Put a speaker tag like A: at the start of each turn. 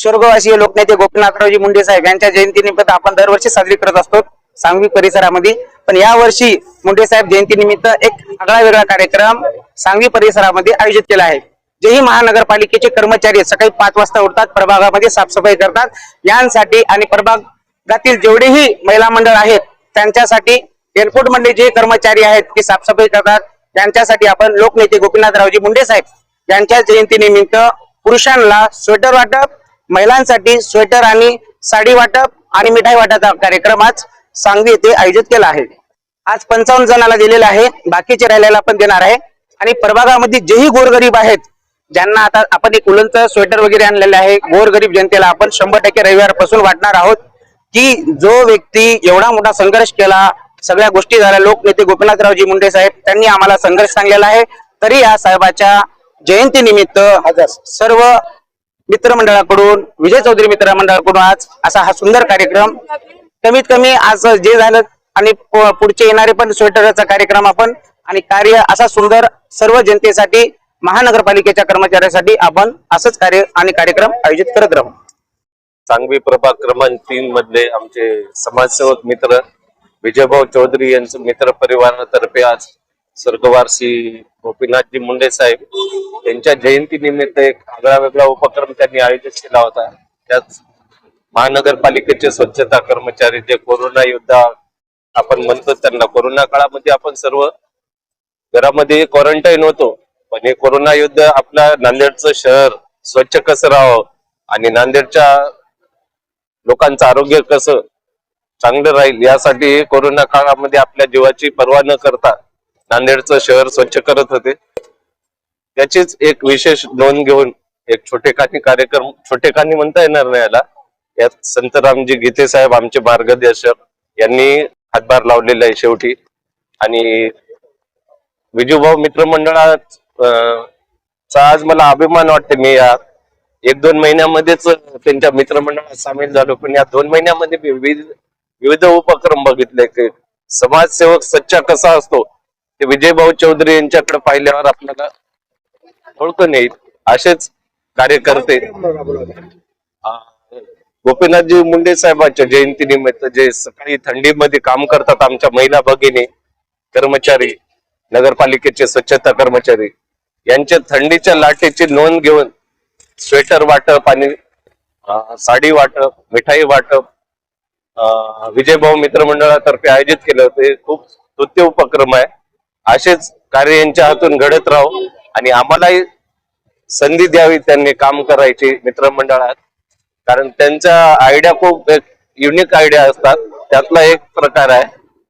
A: स्वर्गवासी लोकनेते गोपीनाथरावजी मुंडे साहेब यांच्या जयंतीनिमित्त आपण दरवर्षी साजरी करत असतो सांगवी परिसरामध्ये. पण या वर्षी मुंडे साहेब जयंतीनिमित्त एक आगळा वेगळा कार्यक्रम सांगवी परिसरामध्ये आयोजित केला आहे. जेही महानगरपालिकेचे कर्मचारी सकाळी पाच वाजता उठतात प्रभागामध्ये साफसफाई करतात. यांसाठी आणि प्रभागातील जेवढेही महिला मंडळ आहेत त्यांच्यासाठी एअरपोर्टमध्ये जे कर्मचारी आहेत ते साफसफाई करतात. त्यांच्यासाठी आपण लोकनेते गोपीनाथरावजी मुंडे साहेब यांच्या जयंतीनिमित्त पुरुषांना स्वेटर वाटप महिलांसाठी स्वेटर आणि साडी वाटप आणि मिठाई वाटपचा कार्यक्रम आज सांगली येथे आयोजित केला आहे. आज पंचावन्न जणांना दिलेला आहे. बाकीचे राहिलेला पण देणार आहे. आणि प्रभागामध्ये जेही गोरगरीब आहेत ज्यांना आता आपण एक उलनचं स्वेटर वगैरे आणलेलं आहे गोरगरीब जनतेला आपण शंभर टक्के रविवारपासून वाटणार आहोत की जो व्यक्ती एवढा मोठा संघर्ष केला सगळ्या गोष्टी झाल्या लोकनेते गोपीनाथरावजी मुंडे साहेब त्यांनी आम्हाला संघर्ष सांगलेला आहे. तरी या साहेबाच्या जयंतीनिमित्त सर्व मित्रमंडळाकडून विजय चौधरी मित्रमंडळाकडून आज असा हा सुंदर कार्यक्रम. कमीत कमी आज जे झालं आणि पुढचे येणारे पण स्वेटरचा कार्यक्रम आपण आणि कार्य असा सुंदर सर्व जनतेसाठी महानगरपालिकेच्या कर्मचाऱ्यांसाठी आपण असंच कार्य आणि कार्यक्रम आयोजित करत राहू.
B: सांगवी प्रभाग क्रमांक तीन मधले आमचे समाजसेवक मित्र विजयभाऊ चौधरी यांचं मित्र परिवारातर्फे आज स्वर्गवासी गोपीनाथजी मुंडे साहेब यांच्या जयंतीनिमित्त एक आगळा वेगळा उपक्रम त्यांनी आयोजित केला होता. त्याच महानगरपालिकेचे स्वच्छता कर्मचारी जे कोरोना योद्धा आपण म्हणतो त्यांना कोरोना काळामध्ये आपण सर्व घरामध्ये क्वारंटाईन होतो पण हे कोरोना युद्ध आपल्या नांदेडचं शहर स्वच्छ कसं राहावं आणि नांदेडच्या लोकांचं आरोग्य कसं चांगलं राहील यासाठी कोरोना काळामध्ये आपल्या जीवाची पर्वा न करता नांदेडचं शहर स्वच्छ करत होते. त्याचीच एक विशेष नोंद घेऊन एक छोटेखानी कार्यक्रम छोटेखानी म्हणता येणार नाही याला. यात संतरामजी गीते साहेब आमचे मार्गदर्शक यांनी हातभार लावलेला आहे शेवटी. आणि विजूभाऊ मित्रमंडळात चा आज मला अभिमान वाटते मी या एक दोन महिन्यामध्येच त्यांच्या मित्रमंडळात सामील झालो. पण या दोन महिन्यामध्ये विविध विविध उपक्रम बघितले. की समाजसेवक सच्चा कसा असतो? ते विजयभाऊ चौधरी यांच्याकडे पाहिल्यावर आपल्याला ओळखून येईल. असेच कार्यकर्ते. गोपीनाथजी मुंडे साहेबांच्या जयंतीनिमित्त जे सकाळी थंडीमध्ये काम करतात आमच्या महिला भगिनी कर्मचारी नगरपालिकेचे स्वच्छता कर्मचारी यांच्या थंडीच्या लाटेची नोंद घेऊन स्वेटर वाटप आणि साडी वाटप मिठाई वाटप विजयभाऊ मित्रमंडळातर्फे आयोजित केलं होतं. हे खूप स्तुत्य उपक्रम आहे. असेच कार्य यांच्या हातून घडत राहू आणि आम्हालाही संधी द्यावी त्यांनी काम करायची मित्रमंडळात. कारण त्यांच्या आयडिया खूप एक युनिक आयडिया असतात. त्यातला एक प्रकार आहे.